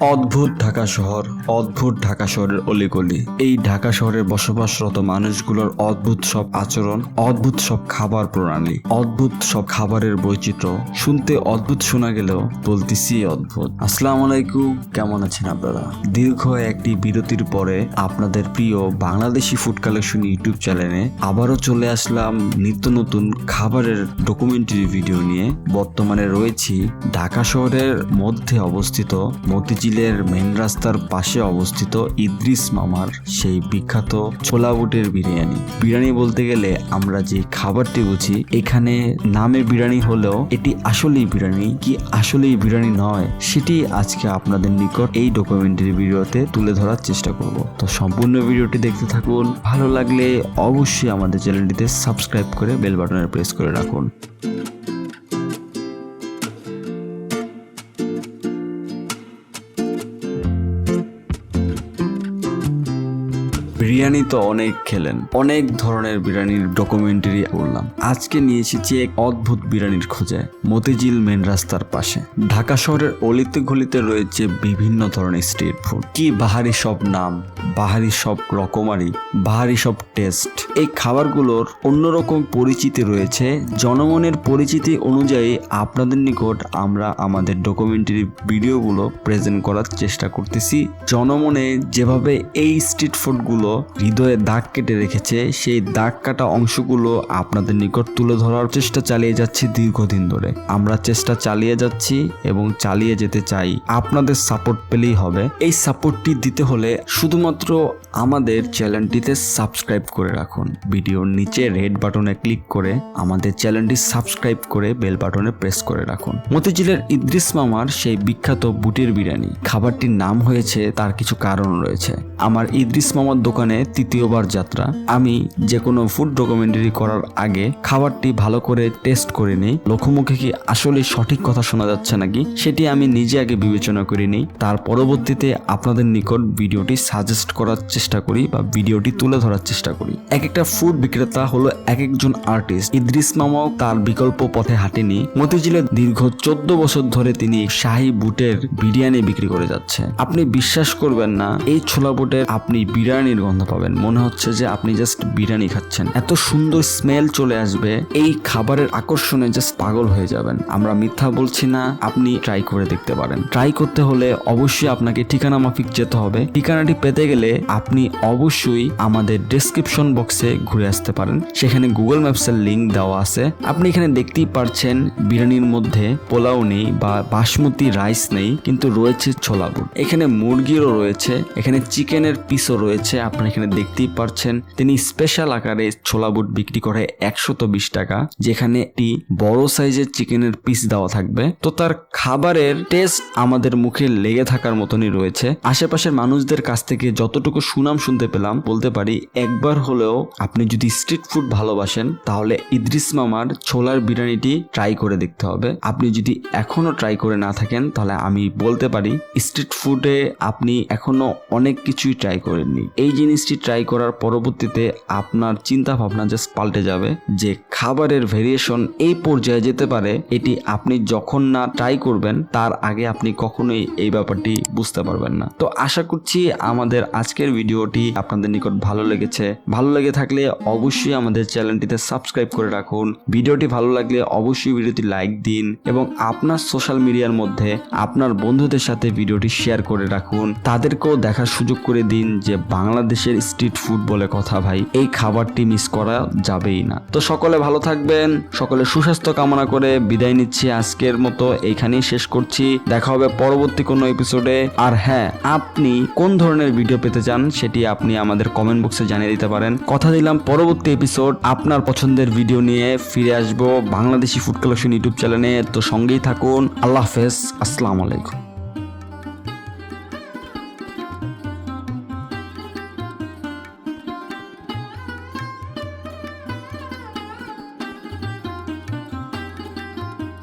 অদ্ভুত ঢাকা শহর, অদ্ভুত ঢাকা শহরের অলিগলি। এই ঢাকা শহরের বসবাসরত মানুষগুলোর অদ্ভুত সব আচরণ, অদ্ভুত সব খাবার প্রণালী, অদ্ভুত সব খাবারের বৈচিত্র্য শুনতে অদ্ভুত শোনা গেলেও বলতেছি অদ্ভুত। আসসালাম আলাইকুম, কেমন আছেন আপনারা? দীর্ঘ একটি বিরতির পরে আপনাদের প্রিয় বাংলাদেশি ফুড কালেকশন ইউটিউব চ্যানেলে আবারও চলে আসলাম নিত্য নতুন খাবারের ডকুমেন্টারি ভিডিও নিয়ে। বর্তমানে রয়েছি ঢাকা শহরের মধ্যে অবস্থিত মতিঝিলের মেন রাস্তার পাশে অবস্থিত ইদ্রিস মামার সেই বিখ্যাত ছোলা বুটের বিরিয়ানি। বিরিয়ানি বলতে গেলে আমরা যে খাবারটি বুঝি, এখানে নামে বিরিয়ানি হলেও এটি আসলেই বিরিয়ানি, কি আসলেই বিরিয়ানি নয়, সেটি আজকে আপনাদের নিকট এই ডকুমেন্টারি ভিডিওতে তুলে ধরার চেষ্টা করব। তো সম্পূর্ণ ভিডিওটি দেখতে থাকুন, ভালো লাগলে অবশ্যই আমাদের চ্যানেলটিতে সাবস্ক্রাইব করে বেল বাটনে প্রেস করে রাখুন। বিরিয়ানি তো অনেক খেলেন। অনেক ধরনের বিরিয়ানির ডকুমেন্টারি করলাম আজকে নিয়ে এসেছি এক অদ্ভুত বিরিয়ানির খোঁজে, মতিঝিল মেন রাস্তার পাশে। ঢাকা শহরের অলিতে গলিতে রয়েছে বিভিন্ন ধরনের স্ট্রিট ফুড কি বাহারি সব নাম, বাহারি সব রকমারি, বাহারি সব টেস্ট এই খাবারগুলোর অন্যরকম পরিচিতি রয়েছে। জনমনের পরিচিতি অনুযায়ী আপনাদের নিকট আমরা আমাদের ডকুমেন্টারি ভিডিওগুলো প্রেজেন্ট করার চেষ্টা করতেছি। জনমনে যেভাবে এই স্ট্রিট ফুডগুলো হৃদয়ে দাগ কেটে রেখেছে, সেই দাগ কাটা অংশগুলো আপনাদের নিকট তুলে ধরার চেষ্টা চালিয়ে যাচ্ছি দীর্ঘদিন ধরে। আমরা চেষ্টা চালিয়ে যাচ্ছি এবং চালিয়ে যেতে চাই। আপনাদের সাপোর্ট পেলেই হবে। এই সাপোর্টটি দিতে হলে শুধুমাত্র আমাদের চ্যানেলটিতে সাবস্ক্রাইব করে রাখুন। ভিডিওর নিচে রেড বাটনে ক্লিক করে আমাদের চ্যানেলটি সাবস্ক্রাইব করে বেল বাটনে প্রেস করে রাখুন। মতিঝিলের ইদ্রিস মামার সেই বিখ্যাত বুটের বিরিয়ানি। খাবারটির নাম হয়েছে, তার কিছু কারণ রয়েছে। আমার ইদ্রিস মামার দোকানে তৃতীয়বার যাত্রা। আমি যে কোনো ফুড ডকুমেন্টারি করার আগে খাবারটি ভালো করে টেস্ট করে নিই। লোকমুখে কি আসলে সঠিক কথা শোনা যাচ্ছে নাকি, সেটি আমি নিজে আগে বিবেচনা করে নিই। তার পরবর্তীতে আপনাদের নিকট ভিডিওটি সাজেস্ট করার চেষ্টা করি বা ভিডিওটি তুলে ধরার চেষ্টা করি। এক একটা ফুড বিক্রেতা হলো এক একজন আর্টিস্ট ইদ্রিস মামাও তার বিকল্প পথে হাঁটেনি মতিঝিলে দীর্ঘ চোদ্দ বছর ধরে তিনি শাহী বুটের বিরিয়ানি বিক্রি করে যাচ্ছে। আপনি বিশ্বাস করবেন না, এই ছোলা বুটের আপনি বিরিয়ানির গন্ধ পাবেন। মনে হচ্ছে যে আপনি জাস্ট বিরিয়ানি খাচ্ছেন। এত সুন্দর স্মেল চলে আসবে, এই খাবারের আকর্ষণে জাস্ট পাগল হয়ে যাবেন। আমরা মিথ্যা বলছি না, আপনি ট্রাই করে দেখতে পারেন। ট্রাই করতে হলে অবশ্যই আপনাকে ঠিকানা মাফিক যেতে হবে। ঠিকানাটি পেতে গেলে আপনি অবশ্যই আমাদের ডেসক্রিপশন বক্সে ঘুরে আসতে পারেন। সেখানে গুগল ম্যাপসের লিংক দেওয়া আছে। আপনি এখানে দেখতেই পারছেন বিরিয়ানির মধ্যে পোলাও নেই বা বাসমতি রাইস নেই, কিন্তু রয়েছে ছোলা বুট। এখানে মুরগিরও রয়েছে, এখানে চিকেনের পিসও রয়েছে। আপনারা এখানে দেখতেই পারছেন, তিনি স্পেশাল আকারে ছোলা বুট বিক্রি করে একশত বিশ টাকা, যেখানে একটি বড় সাইজের চিকেনের পিস দেওয়া থাকবে। তো তার খাবারের টেস্ট আমাদের মুখে লেগে থাকার মতনই রয়েছে। আশেপাশের মানুষদের কাছ থেকে যতটুকু সুনাম শুনতে পেলাম, বলতে পারি একবার হলেও আপনি যদি স্ট্রিট ফুড ভালোবাসেন, তাহলে ইদ্রিস মামার ছোলার বিরিয়ানিটি ট্রাই করে দেখতে হবে। আপনি যদি এখনও ট্রাই করে না থাকেন, তাহলে আমি বলতে পারি স্ট্রিট ফুডে আপনি এখনও অনেক কিছুই ট্রাই করেননি। এই জিনিসটি ট্রাই করার পরবর্তীতে আপনার চিন্তা ভাবনা জাস্ট পাল্টে যাবে যে খাবারের ভেরিয়েশন এই পর্যায়ে যেতে পারে, এটি আপনি যখন না ট্রাই করবেন, তার আগে আপনি কখনোই এই ব্যাপারটি বুঝতে পারবেন না। তো আশা করছি আমাদের আজকের ভিডিওটি আপনাদের নিকট ভালো লেগেছে। ভালো লেগে থাকলে অবশ্যই আমাদের চ্যানেলটিতে সাবস্ক্রাইব করে রাখুন। ভিডিওটি ভালো লাগলে অবশ্যই ভিডিওটি লাইক দিন এবং আপনার সোশ্যাল মিডিয়ার মধ্যে আপনার বন্ধুদের সাথে ভিডিওটি শেয়ার করে রাখুন। তাদেরকেও দেখার সুযোগ করে দিন যে বাংলাদেশের স্ট্রিট ফুড বলে কথা ভাই, এই খাবারটি মিস করা যাবেই না। তো সকলে ভালো থাকবেন, সকলে সুস্বাস্থ্য কামনা করে বিদায় নিচ্ছি আজকের মতো এইখানেই শেষ করছি। দেখা হবে পরবর্তী কোনো এপিসোডে আর হ্যাঁ আপনি কোন ধরনের ভিডিও পেতে চান, সেটি আপনি আমাদের কমেন্ট বক্সে জানিয়ে দিতে পারেন। কথা দিলাম পরবর্তী এপিসোড আপনার পছন্দের ভিডিও নিয়ে ফিরে আসব বাংলাদেশি ফুড কালেকশন ইউটিউব চ্যানেলে তো সঙ্গেই থাকুন, আল্লাহ হাফেজ, আসসালামু আলাইকুম।